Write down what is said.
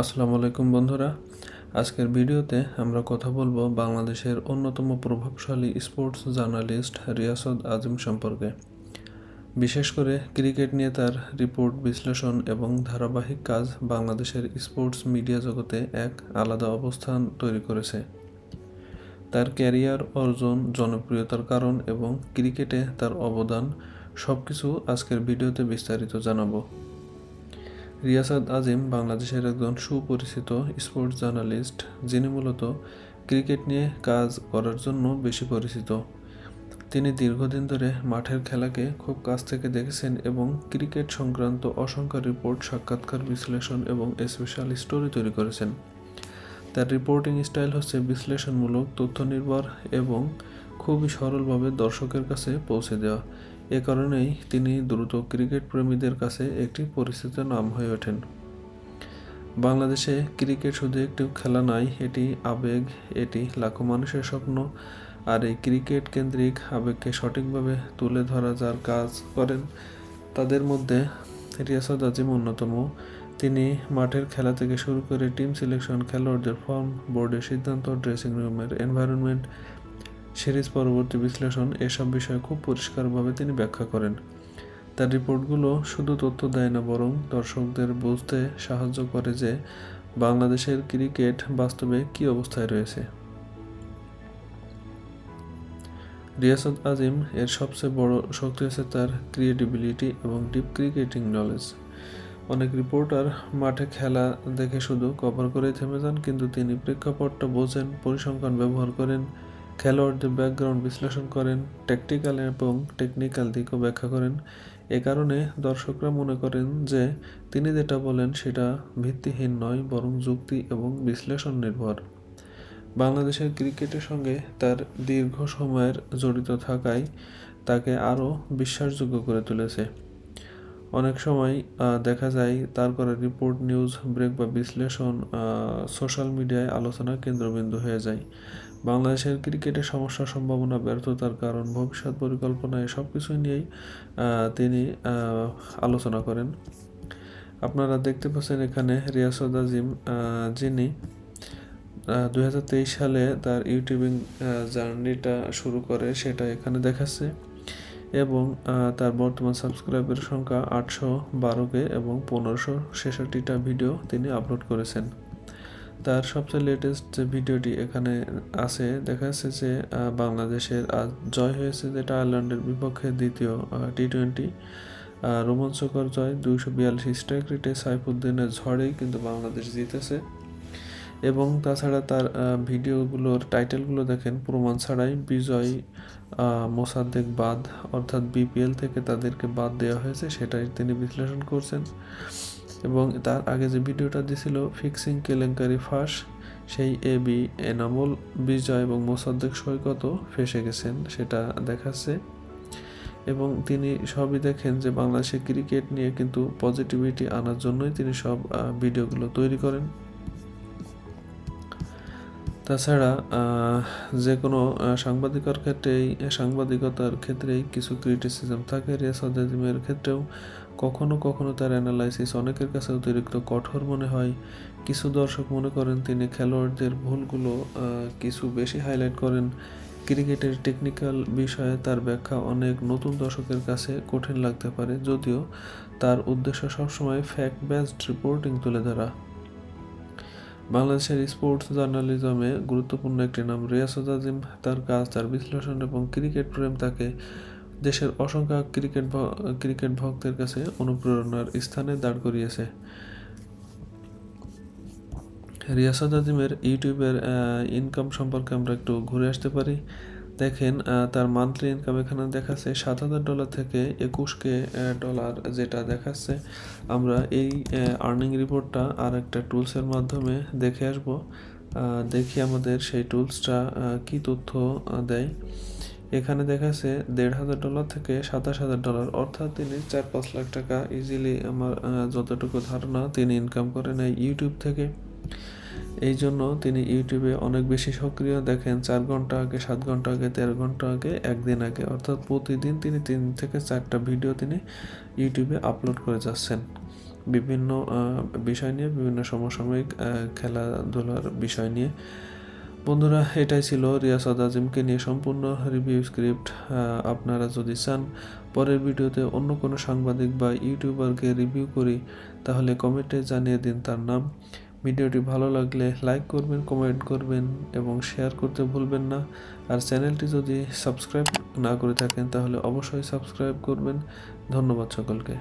আসসালামু আলাইকুম বন্ধুরা। আজকের ভিডিওতে আমরা কথা বলব বাংলাদেশের অন্যতম প্রভাবশালী স্পোর্টস জার্নালিস্ট রিয়াসত আজিম সম্পর্কে। বিশেষ করে ক্রিকেট নিয়ে তার রিপোর্ট, বিশ্লেষণ এবং ধারাবাহিক কাজ বাংলাদেশের স্পোর্টস মিডিয়া জগতে এক আলাদা অবস্থান তৈরি করেছে। তার ক্যারিয়ার অর্জন, জনপ্রিয়তার কারণ এবং ক্রিকেটে তার অবদান সব কিছু আজকের ভিডিওতে বিস্তারিত জানাব। রিয়াসাদ আজিম, বাংলাদেশের একজন সুপরিচিত স্পোর্টস জার্নালিস্ট, যিনি মূলত ক্রিকেট নিয়ে কাজ করার জন্য বেশি পরিচিত। তিনি দীর্ঘদিন ধরে মাঠের খেলাকে খুব কাছ থেকে দেখেছেন এবং ক্রিকেট সংক্রান্ত অসংখ্য রিপোর্ট, সাক্ষাৎকার, বিশ্লেষণ এবং স্পেশাল স্টোরি তৈরি করেছেন। তার রিপোর্টিং স্টাইল হচ্ছে বিশ্লেষণমূলক, তথ্য নির্ভর এবং খুবই সরলভাবে দর্শকের কাছে পৌঁছে দেওয়া। এ কারণেই তিনি দ্রুত ক্রিকেট প্রেমীদের কাছে একটি পরিচিত নাম হয়ে ওঠেন। বাংলাদেশে ক্রিকেট শুধু একটি খেলা নয়, এটি আবেগ, এটি লাখো মানুষের স্বপ্ন, আর এই ক্রিকেট কেন্দ্রিক আবেগকে সঠিকভাবে তুলে ধরা যার কাজ করেন তাদের মধ্যে রিয়াসাদ আজিম অন্যতম। তিনি মাঠের খেলা থেকে শুরু করে টিম সিলেকশন, খেলোয়াড়দের ফর্ম, বোর্ডের সিদ্ধান্ত, ড্রেসিং রুমের এনভায়রনমেন্ট সিরিজ পরবর্তী বিশ্লেষণ এসব বিষয়ে খুব পরিষ্কারভাবে তিনি ব্যাখ্যা করেন। তার রিপোর্টগুলো শুধু তথ্য দেয় না, বরং দর্শকদের বুঝতে সাহায্য করে যে বাংলাদেশের ক্রিকেট বাস্তবে কি অবস্থায় রয়েছে। রিয়াসত আজিম এর সবচেয়ে বড় শক্তি হচ্ছে তার ক্রিয়েটিবিলিটি এবং ডিপ ক্রিকেটিং নলেজ। অনেক রিপোর্টার মাঠে খেলা দেখে শুধু কভার করেই থেমে যান, কিন্তু তিনি প্রেক্ষাপটটা বোঝেন, পরিসংখ্যান ব্যবহার করেন খেলোয়াড়দের ব্যাকগ্রাউন্ড বিশ্লেষণ করেন ট্যাকটিক্যাল এবং টেকনিক্যাল দিকও ব্যাখ্যা করেন। এ কারণে দর্শকরা মনে করেন যে তিনি যেটা বলেন সেটা ভিত্তিহীন নয়, বরং যুক্তি এবং বিশ্লেষণ নির্ভর। বাংলাদেশের ক্রিকেটের সঙ্গে তার দীর্ঘ সময়ের জড়িত থাকায় তাকে আরও বিশ্বাসযোগ্য করে তুলেছে। অনেক সময় দেখা যায় তার রিপোর্ট নিউজ ব্রেক বা বিশ্লেষণ সোশ্যাল মিডিয়ায় আলোচনার কেন্দ্রবিন্দু হয়ে যায়। বাংলাদেশের ক্রিকেটের সমস্যা, সম্ভাবনা, ব্যর্থতার কারণ, ভবিষ্যৎ পরিকল্পনা সব কিছু নিয়েই তিনি আলোচনা করেন। আপনারা দেখতে পাচ্ছেন এখানে রিয়াসদ আজিম যিনি দু হাজার তেইশ সালে তার ইউটিউবিং জার্নিটা শুরু করে, সেটা এখানে দেখাচ্ছে। এবং তার বর্তমান সাবস্ক্রাইবের সংখ্যা আটশো বারোকে এবং পনেরোশো ছেষট্টিটা ভিডিও তিনি আপলোড করেছেন। তার সবচেয়ে লেটেস্ট যে ভিডিওটি এখানে আছে, দেখা যাচ্ছে যে বাংলাদেশের আজ জয় হয়েছে যেটা আয়ারল্যান্ডের বিপক্ষে দ্বিতীয় টি টোয়েন্টি রোমাঞ্চকর জয় দুইশো বিয়াল্লিশ স্ট্রাইক রেটে সাইফুদ্দিনের ঝড়েই কিন্তু বাংলাদেশ জিতেছে। এবং তাছাড়া তার ভিডিওগুলোর টাইটেলগুলো দেখেন, প্রমাণ ছাড়াই বিজয় মোসাদ্দেক বাদ, অর্থাৎ বিপিএল থেকে তাদেরকে বাদ দেওয়া হয়েছে, সেটাই তিনি বিশ্লেষণ করছেন। এবং তার আগে যে ভিডিওটা দিছিল, ফিক্সিং কেলেঙ্কারি ফাঁস, সেই এ বি, এনামুল, বিজয় এবং মোসাদ্দেক সৈকত ফেসে গেছেন, সেটা দেখাচ্ছে। এবং তিনি সবই দেখেন যে বাংলাদেশে ক্রিকেট নিয়ে কিন্তু পজিটিভিটি আনার জন্যই তিনি সব ভিডিওগুলো তৈরি করেন। তাছাড়া যে কোনো সাংবাদিকতার ক্ষেত্রেই সাংবাদিকতার ক্ষেত্রেই কিছু ক্রিটিসিজম থাকে রিয়াসাদ আজিমের ক্ষেত্রেও। কখনো কখনো তার অ্যানালাইসিস অনেকের কাছে অতিরিক্ত কঠোর মনে হয়। কিছু দর্শক মনে করেন তিনি খেলোয়াড়দের ভুলগুলো কিছু বেশি হাইলাইট করেন। ক্রিকেটের টেকনিক্যাল বিষয়ে তার ব্যাখ্যা অনেক নতুন দর্শকের কাছে কঠিন লাগতে পারে, যদিও তার উদ্দেশ্য সবসময় ফ্যাক্ট বেসড রিপোর্টিং তুলে ধরা। বাংলাদেশের স্পোর্টস জার্নালিজমে গুরুত্বপূর্ণ একটি নাম রিয়াসত আজিম, তার কাজ, তার বিশ্লেষণ এবং ক্রিকেট প্রেম তাকে দেশের অসংখ্য ক্রিকেট ক্রিকেট ভক্তের কাছে অনুপ্রেরণার স্থানে দাঁড় করিয়েছে। রিয়াসাদ আজিমের ইউটিউবের ইনকাম সম্পর্কে আমরা একটু ঘুরে আসতে পারি। দেখেন তার মান্থলি ইনকাম এখানে দেখাচ্ছে সাত হাজার ডলার থেকে একুশকে ডলার যেটা দেখাচ্ছে। আমরা এই আর্নিং রিপোর্টটা আর একটা টুলসের মাধ্যমে দেখে আসব। দেখি আমাদের সেই টুলসটা কি তথ্য দেয়। এখানে দেখাচ্ছে দেড় হাজার ডলার থেকে সাতাশ হাজার ডলার অর্থাৎ তিনি চার পাঁচ লাখ টাকা ইজিলি আমার যতটুকু ধারণা তিনি ইনকাম করেন এই ইউটিউব থেকে। এই জন্য তিনি ইউটিউবে অনেক বেশি সক্রিয়। দেখেন, চার ঘণ্টা আগে, সাত ঘণ্টা আগে তেরো ঘণ্টা আগে, একদিন আগে। অর্থাৎ প্রতিদিন তিনি তিন থেকে চারটা ভিডিও তিনি ইউটিউবে আপলোড করে যাচ্ছেন। বিভিন্ন বিষয় নিয়ে, বিভিন্ন সমসাময়িক খেলাধুলার বিষয় নিয়ে। বন্ধুরা, এটাই ছিল রিয়াসাদ আজিমকে নিয়ে সম্পূর্ণ রিভিউ স্ক্রিপ্ট। আপনারা যদি চান পরের ভিডিওতে অন্য কোনো সাংবাদিক বা ইউটিউবারকে রিভিউ করি, তাহলে কমেন্টে জানিয়ে দিন তার নাম। ভিডিওটি ভালো লাগলে লাইক করবেন, কমেন্ট করবেন এবং শেয়ার করতে ভুলবেন না। আর চ্যানেলটি যদি সাবস্ক্রাইব না করে থাকেন, তাহলে অবশ্যই সাবস্ক্রাইব করবেন। ধন্যবাদ সকলকে।